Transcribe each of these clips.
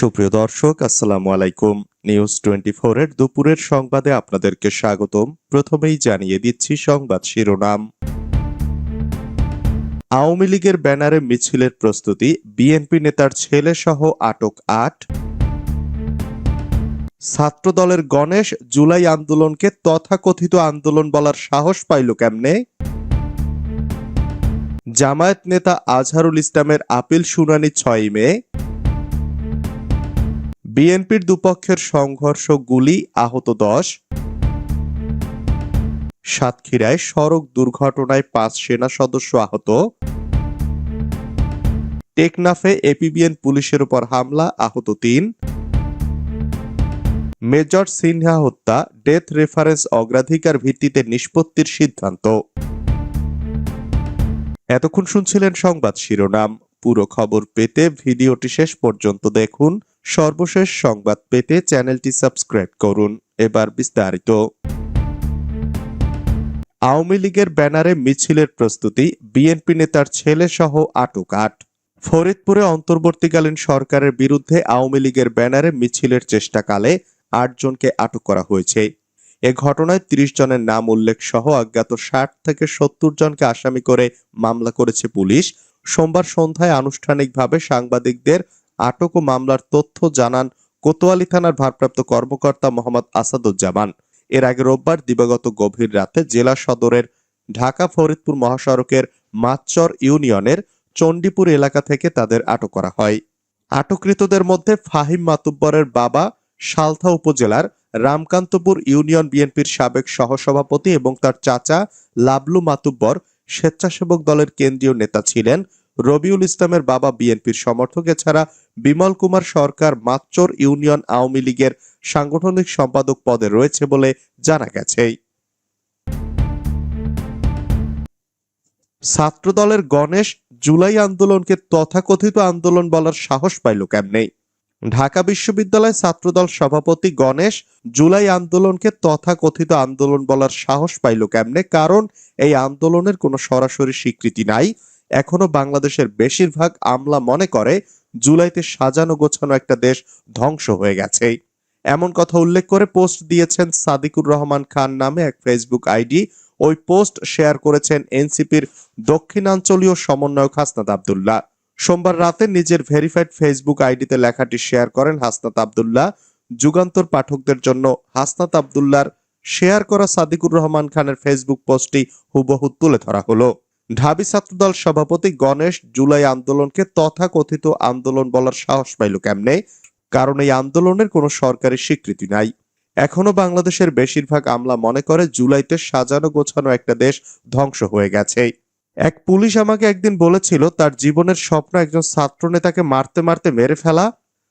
সুপ্রিয় দর্শক, আসসালামু আলাইকুম। নিউজ টোয়েন্টি এর দুপুরের সংবাদে আপনাদেরকে স্বাগতম। প্রথমেই জানিয়ে দিচ্ছি সংবাদ শিরোনাম। আওয়ামী লীগের ব্যানারে মিছিলের প্রস্তুতি, বিএনপি নেতার ছেলে সহ আটক আট। ছাত্রদলের গণেশ, জুলাই আন্দোলনকে তথাকথিত আন্দোলন বলার সাহস পাইল কেমনে? জামায়াত নেতা আজহারুল ইসলামের আপিল শুনানি ছয় মে। বিএনপির দুপক্ষের সংঘর্ষ গুলি আহত দশ। সাতক্ষীরায় সড়ক দুর্ঘটনায় পাঁচ সেনা সদস্য আহত। টেকনাফে এপিবিএন পুলিশের উপর হামলা, আহত তিন। মেজর সিনহা হত্যা, ডেথ রেফারেন্স অগ্রাধিকার ভিত্তিতে নিষ্পত্তির সিদ্ধান্ত। এতক্ষণ শুনছিলেন সংবাদ শিরোনাম। পুরো খবর পেতে ভিডিওটি শেষ পর্যন্ত দেখুন। সর্বশেষ সংবাদ পেতে চ্যানেলটি সাবস্ক্রাইব করুন। এবার বিস্তারিত। আওয়ামী লীগের ব্যানারে মিছিলের প্রস্তুতি, বিএনপি নেতার ছেলে সহ আটক আট। ফরিদপুরে অন্তর্বর্তীকালীন সরকারের বিরুদ্ধে আওয়ামী লীগের ব্যানারে মিছিলের চেষ্টাকালে আটজনকে আটক করা হয়েছে। এ ঘটনায় ত্রিশ জনের নাম উল্লেখ সহ অজ্ঞাত ষাট থেকে সত্তর জনকে আসামি করে মামলা করেছে পুলিশ। সোমবার সন্ধ্যায় আনুষ্ঠানিকভাবে সাংবাদিকদের আটক ও মামলার তথ্য জানান কোতোয়ালি থানার ভারপ্রাপ্ত কর্মকর্তা মোহাম্মদ আসাদুজ্জামান। এর আগে রোববার দিবাগত গভীর রাতে জেলা সদরের ঢাকা ফরিদপুর মহাসড়কের মাতচর ইউনিয়নের চণ্ডীপুর এলাকা থেকে তাদের আটক করা হয়। আটককৃতদের মধ্যে ফাহিম মাতুব্বরের বাবা সালথা উপজেলার রামকান্তপুর ইউনিয়ন বিএনপির সাবেক সহসভাপতি এবং তার চাচা লাবলু মাতুব্বর স্বেচ্ছাসেবক দলের কেন্দ্রীয় নেতা ছিলেন রবিউল ইসলামের বাবা বিএনপির সমর্থক, এছাড়া বিমল কুমার সরকার মাতচর ইউনিয়ন আওয়ামী লীগের সাংগঠনিক সম্পাদক পদে রয়েছে বলে জানা গেছে। ছাত্রদলের গণেশ, জুলাই আন্দোলনকে তথাকথিত আন্দোলন বলার সাহস পাইল কেমনে? ঢাকা বিশ্ববিদ্যালয় ছাত্রদল সভাপতি গণেশ, জুলাই আন্দোলনকে তথাকথিত আন্দোলন বলার সাহস পাইল কেমনে? কারণ এই আন্দোলনের কোনো সরাসরি স্বীকৃতি নাই। এখনও বাংলাদেশের বেশিরভাগ আমলা মনে করে জুলাইতে সাজানো গোছানো একটা দেশ ধ্বংস হয়ে গেছে। এমন কথা উল্লেখ করে পোস্ট দিয়েছেন সাদিকুর রহমান খান নামে এক ফেসবুক আইডি। ওই পোস্ট শেয়ার করেছেন এনসিপির দক্ষিণাঞ্চলীয় সমন্বয়ক হাসনাত আবদুল্লাহ। সোমবার রাতে নিজের ভেরিফাইড ফেসবুক আইডিতে লেখাটি শেয়ার করেন হাসনাত আবদুল্লাহ। যুগান্তর পাঠকদের জন্য হাসনাত আবদুল্লার শেয়ার করা সাদিকুর রহমান খানের ফেসবুক পোস্টটি হুবহু তুলে ধরা হলো। ঢাবি ছাত্রদল সভাপতি গণেশ জুলাই আন্দোলনকে তথাকথিত আন্দোলন বলার সাহস পাইল কেমনে? কারণ এই আন্দোলনের কোনো সরকারি স্বীকৃতি নাই। এখনও বাংলাদেশের বেশিরভাগ আমলা মনে করে জুলাইতে সাজানো গোছানো একটা দেশ ধ্বংস হয়ে গেছে। এক পুলিশ আমাকে একদিন বলেছিল, তার জীবনের স্বপ্ন একজন ছাত্র নেতাকে মারতে মারতে মেরে ফেলা।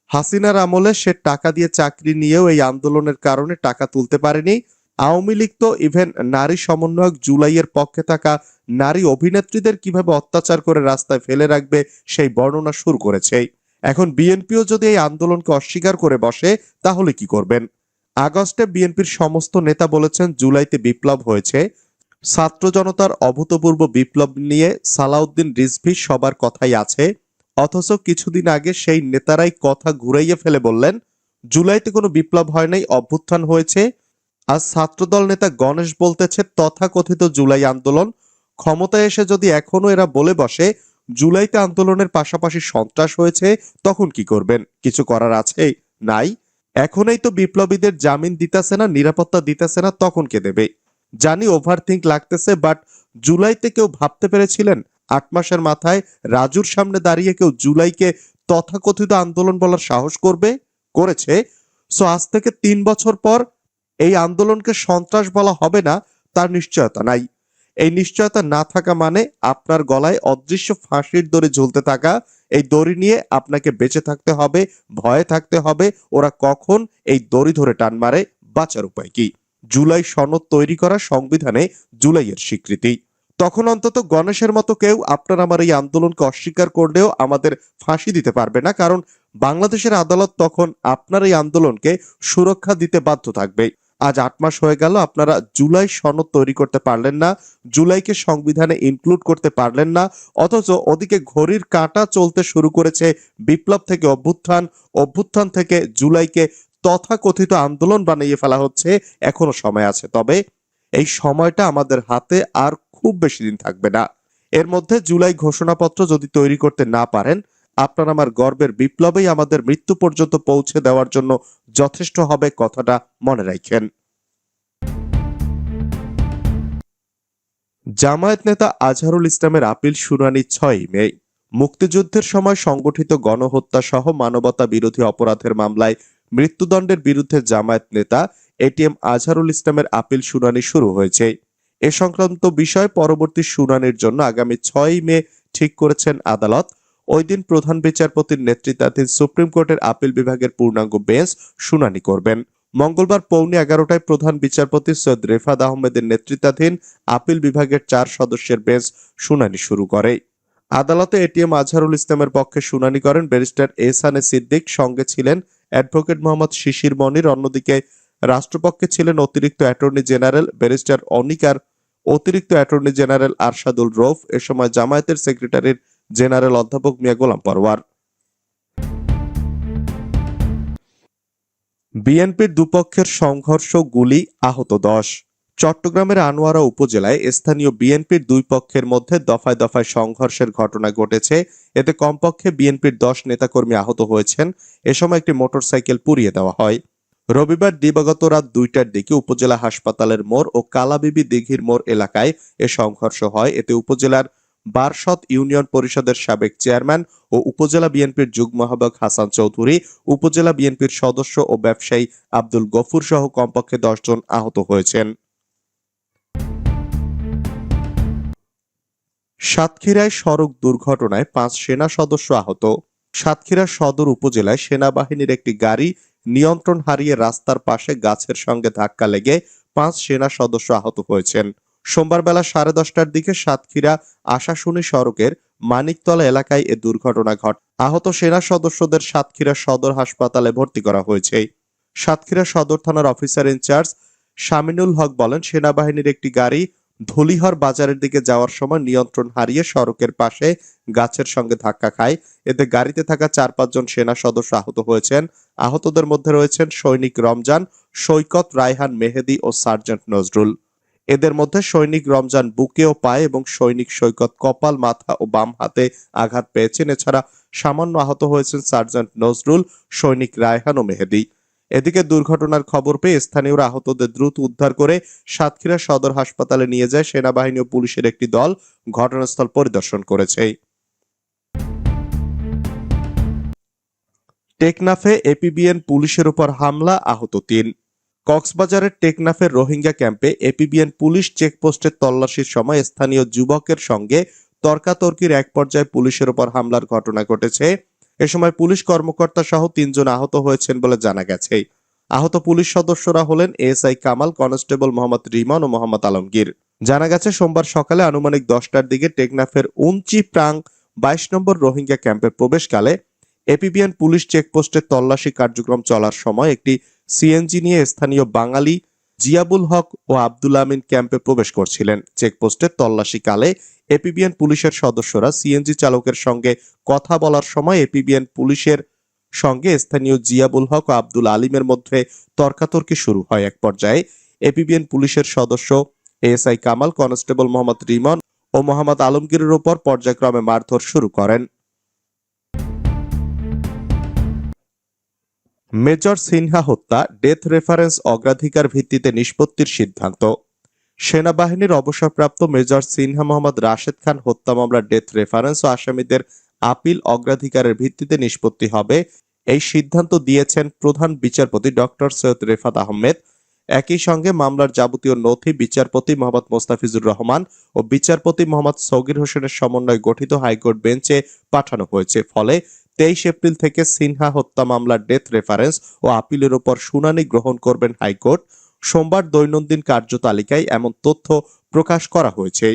হাসিনার আমলে সে টাকা দিয়ে চাকরি নিয়েও এই আন্দোলনের কারণে টাকা তুলতে পারেনি। আওয়ামী লীগ তো ইভেন নারী সমন্বয়ক জুলাইয়ের পক্ষে থাকা নারী অভিনেত্রীদের কীভাবে অত্যাচার করে রাস্তায় ফেলে রাখবে সেই বর্ণনা শুরু করেছে। এখন বিএনপিও যদি এই আন্দোলনকে অস্বীকার করে বসে, তাহলে কি করবেন? আগস্টে বিএনপির সমস্ত নেতা বলেছেন জুলাইতে বিপ্লব হয়েছে। ছাত্র জনতার অভূতপূর্ব বিপ্লব নিয়ে সালাউদ্দিন রিজভি সবার কথাই আছে। অথচ কিছুদিন আগে সেই নেতারাই কথা ঘুরাইয়ে ফেলে বললেন, জুলাইতে কোনো বিপ্লব হয় নাই, অভ্যুত্থান হয়েছে। আর ছাত্রদল নেতা গণেশ বলতেছে, তথাকথিত জুলাই আন্দোলন ক্ষমতায় এসে যদি এখনও এরা বলে বসে, জুলাইতে আন্দোলনের পাশাপাশি সন্ত্রাস হয়েছে, তখন কি করবেন? কিছু করার আছে নাই? এখনই তো বিপ্লবীদের জামিন দিতেছে না, নিরাপত্তা দিতেছে না, তখন কে দেবে? জানি ওভার থিঙ্ক লাগতেছে বাট জুলাইতে কেউ ভাবতে পেরেছিলেন? আট মাসের মাথায় রাজুর সামনে দাঁড়িয়ে কেউ জুলাইকে তথাকথিত আন্দোলন বলার সাহস করবে? করেছে। সো আজ থেকে তিন বছর পর এই আন্দোলনকে সন্ত্রাস বলা হবে না, তার নিশ্চয়তা নাই। এই নিশ্চয়তা না থাকা মানে আপনার গলায় অদৃশ্য ফাঁসির দড়ি ঝুলতে থাকা। এই দড়ি নিয়ে আপনাকে বেঁচে থাকতে হবে, ভয়ে থাকতে হবে। ওরা কখন এই দড়ি ধরে টান মারে, বাঁচার উপায় কি? জুলাই সনদ তৈরি করা সংবিধানে জুলাইয়ের স্বীকৃতি। তখন অন্তত গণেশের মতো কেউ আপনার আমার এই আন্দোলনকে অস্বীকার করলেও আমাদের ফাঁসি দিতে পারবে না, কারণ বাংলাদেশের আদালত তখন আপনার এই আন্দোলনকে সুরক্ষা দিতে বাধ্য থাকবে। আজ আট মাস হয়ে গেল আপনারা জুলাই সনদ তৈরি করতে পারলেন না, জুলাইকে সংবিধানে ইনক্লুড করতে পারলেন না, অথচ ওদিকে ঘড়ির কাঁটা চলতে শুরু করেছে বিপ্লব থেকে অভ্যুত্থান অভ্যুত্থান থেকে জুলাইকে তথাকথিত আন্দোলন বানিয়ে ফেলা হচ্ছে, এখনও সময় আছে। তবে এই সময়টা আমাদের হাতে আর খুব বেশি দিন থাকবে না। এর মধ্যে জুলাই ঘোষণাপত্র যদি তৈরি করতে না পারেন আপনার আমার গর্বের বিপ্লবেই আমাদের মৃত্যু পর্যন্ত পৌঁছে দেওয়ার জন্য যথেষ্ট হবে কথাটা মনে রাখেন। জামায়াত নেতা আজহারুল ইসলামের আপিল শুনানি ছয় মে। মুক্তিযুদ্ধের সময় সংগঠিত গণহত্যা সহ মানবতা বিরোধী অপরাধের মামলায় মৃত্যুদণ্ডের বিরুদ্ধে জামায়াত নেতা এটিএম আজহারুল ইসলামের আপিল শুনানি শুরু হয়েছে। এ সংক্রান্ত বিষয় পরবর্তী শুনানির জন্য আগামী ছয় মে ঠিক করেছেন আদালত। ওই দিন প্রধান বিচারপতির নেতৃত্বাধীন সুপ্রিম কোর্টের আপিল বিভাগের পূর্ণাঙ্গ বেঞ্চ শুনানি করবেন। মঙ্গলবার পৌনে এগারোটায় প্রধান বিচারপতি সৈয়দ রেফাত আহমেদের নেতৃত্বাধীন আপিল বিভাগের চার সদস্যের বেঞ্চ শুনানি শুরু করে। আদালতে এটিএম আজহারুল ইসলামের পক্ষে শুনানি করেন ব্যারিস্টার এহসানে সিদ্দিক, সঙ্গে ছিলেন অ্যাডভোকেট মোহাম্মদ শিশির মনির, অন্যদিকে রাষ্ট্রপক্ষে ছিলেন অতিরিক্ত অ্যাটর্নি জেনারেল ব্যারিস্টার অনিকার, অতিরিক্ত অ্যাটর্নি জেনারেল আরশাদুল রৌফ, এ সময় জামায়াতের সেক্রেটারির জেনারেল অধ্যাপক মিয়া গোলাম পরওয়ার। বিএনপির দুপক্ষের সংঘর্ষ গুলি আহত দশ। চট্টগ্রামের আনোয়ারা উপজেলায় স্থানীয় বিএনপির দুই পক্ষের মধ্যে দফায় দফায় সংঘর্ষের ঘটনা ঘটেছে। এতে কমপক্ষে বিএনপির দশ নেতাকর্মী আহত হয়েছেন। এ সময় একটি মোটরসাইকেল পুড়িয়ে দেওয়া হয়। রবিবার দিবাগত রাত দুইটার দিকে উপজেলা হাসপাতালের মোড় ও কালাবিবি দিঘির মোড় এলাকায় এ সংঘর্ষ হয়। এতে উপজেলার বারসত ইউনিয়ন পরিষদের সাবেক চেয়ারম্যান ও উপজেলা বিএনপির যুগ্ম আহ্বায়ক হাসান চৌধুরী, উপজেলা বিএনপির সদস্য ও ব্যবসায়ী আব্দুল গফুর সহ কমপক্ষে দশজন আহত হয়েছেন। সাতক্ষীরায় সড়ক দুর্ঘটনায় পাঁচ সেনা সদস্য আহত। সাতক্ষীরা সদর উপজেলায় সেনাবাহিনীর একটি গাড়ি নিয়ন্ত্রণ হারিয়ে রাস্তার পাশে গাছের সঙ্গে ধাক্কা লেগে পাঁচ সেনা সদস্য আহত হয়েছেন। সোমবার বেলা সাড়ে দশটার দিকে সাতক্ষীরা আশাশুনি সড়কের মানিকতলা এলাকায় এ দুর্ঘটনা ঘট আহত সেনা সদস্যদের সাতক্ষীরা সদর হাসপাতালে ভর্তি করা হয়েছে। সাতক্ষীরা সদর থানার অফিসার ইনচার্জ শামিনুল হক বলেন, সেনাবাহিনীর একটি গাড়ি ধুলিহর বাজারের দিকে যাওয়ার সময় নিয়ন্ত্রণ হারিয়ে সড়কের পাশে গাছের সঙ্গে ধাক্কা খায়। এতে গাড়িতে থাকা চার পাঁচজন সেনা সদস্য আহত হয়েছেন। আহতদের মধ্যে রয়েছেন সৈনিক রমজান, সৈকত রায়হান মেহেদি ও সার্জেন্ট নজরুল। এদের মধ্যে সৈনিক রমজান বুকে ও পায়ে এবং সৈনিক সৈকত কপাল, মাথা ও বাম হাতে আঘাত পেয়েছেন। এছাড়া সামান্য আহত হয়েছেন সার্জেন্ট নজরুল, সৈনিক রায়হান ও মেহেদি। এদিকে দুর্ঘটনার খবর পেয়ে স্থানীয়রা আহতদের দ্রুত উদ্ধার করে সাতক্ষীরা সদর হাসপাতালে নিয়ে যায় সেনাবাহিনী ও পুলিশের একটি দল। ঘটনাস্থল পরিদর্শন করেছে। টেকনাফে এপিবিএন পুলিশের উপর হামলা, আহত তিন। কক্সবাজারের টেকনাফের রোহিঙ্গা ক্যাম্পে এপিবিএন পুলিশ চেকপোস্টের তল্লাশির সময় স্থানীয় যুবকের সঙ্গে তর্কাতর্কির এক পর্যায়ে পুলিশের উপর হামলার ঘটনা ঘটেছে। এ সময় পুলিশ কর্মকর্তা সহ তিনজন আহত হয়েছেন বলে জানা গেছে। আহত পুলিশ সদস্যরা হলেন এএসআই কামাল, কনস্টেবল মোহাম্মদ রিমন ও মোহাম্মদ আলমগীর। জানা গেছে, সোমবার সকালে আনুমানিক দশটার দিকে টেকনাফের উঞ্চি প্রাং বাইশ নম্বর রোহিঙ্গা ক্যাম্পের প্রবেশকালে এপিবিএন পুলিশ চেকপোস্টের তল্লাশি কার্যক্রম চলার সময় একটি সিএনজি নিয়ে স্থানীয় বাঙালি জিয়াবুল হক ও আব্দুল আমিন ক্যাম্পে প্রবেশ করছিলেন। চেকপোস্টের তল্লাশিকালে এপিবিএন পুলিশের সদস্যরা সিএনজি চালকের সঙ্গে কথা বলার সময় এপিবিএন পুলিশের সঙ্গে স্থানীয় জিয়াবুল হক ও আব্দুল আলিমের মধ্যে তর্কাতর্কি শুরু হয় এক পর্যায়ে। এপিবিএন পুলিশের সদস্য এএসআই কামাল, কনস্টেবল মোহাম্মদ রিমন ও মোহাম্মদ আলমগীরের উপর পর্যায়ক্রমে মারধর শুরু করেন। মেজর সিনহা হত্যা, ডেথ রেফারেন্স অগ্রাধিকার ভিত্তিতে নিষ্পত্তির সিদ্ধান্ত। সেনাবাহিনীর অবসরপ্রাপ্ত মেজর সিনহা মোহাম্মদ রাশেদ খান হত্যা মামলার ডেথ রেফারেন্স ও আসামিদের আপিল অগ্রাধিকারের ভিত্তিতে নিষ্পত্তি হবে। এই সিদ্ধান্ত দিয়েছেন প্রধান বিচারপতি ডক্টর সৈয়দ রেফাত আহমেদ। একই সঙ্গে মামলার যাবতীয় নথি বিচারপতি মোহাম্মদ মোস্তাফিজুর রহমান ও বিচারপতি মোহাম্মদ সগির হোসেনের সমন্বয়ে গঠিত হাইকোর্ট বেঞ্চে পাঠানো হয়েছে। ফলে তেইশ এপ্রিল থেকে সিনহা হত্যা মামলার ডেথ রেফারেন্স ও আপিলের ওপর শুনানি গ্রহণ করবেন হাইকোর্ট। সোমবার দৈনন্দিন কার্যতালিকায় এমন তথ্য প্রকাশ করা হয়েছে।